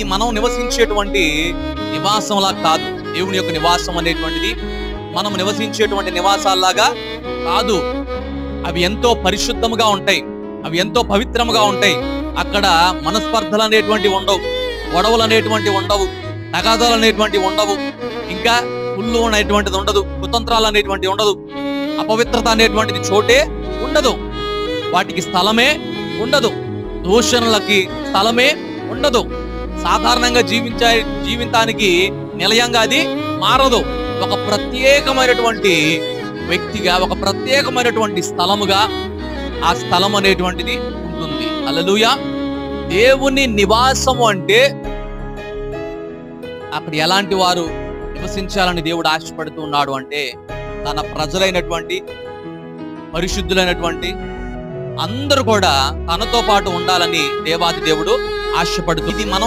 ఇది మనం నివసించేటువంటి నివాసంలా కాదు. దేవుని యొక్క నివాసం అనేటువంటిది మనం నివసించేటువంటి నివాసాల్లాగా కాదు. అవి ఎంతో పరిశుద్ధముగా ఉంటాయి. అవి ఎంతో పవిత్రముగా ఉంటాయి. అక్కడ మనస్పర్ధలు అనేటువంటివి ఉండవు. గొడవలు అనేటువంటివి ఉండవు. తగాదాలు అనేటువంటివి ఉండవు. ఇంకా కుళ్ళు అనేటువంటిది ఉండదు. కుతంత్రాలు అనేటువంటివి ఉండదు. అపవిత్రత అనేటువంటిది చోటే ఉండదు. వాటికి స్థలమే ఉండదు. దూషణలకి స్థలమే ఉండదు. సాధారణంగా జీవించే జీవితానికి నిలయంగా అది మారదు. ఒక ప్రత్యేకమైనటువంటి వ్యక్తిగా ఒక ప్రత్యేకమైనటువంటి స్థలముగా ఆ స్థలం అనేటువంటిది ఉంటుంది. అలలుయ దేవుని నివాసము అంటే అక్కడ ఎలాంటి వారు నివసించాలని దేవుడు ఆశపడుతూ ఉన్నాడు అంటే తన ప్రజలైనటువంటి పరిశుద్ధులైనటువంటి అందరూ కూడా తనతో పాటు ఉండాలని దేవాది దేవుడు ఆశపడుతుంది ఇది మనం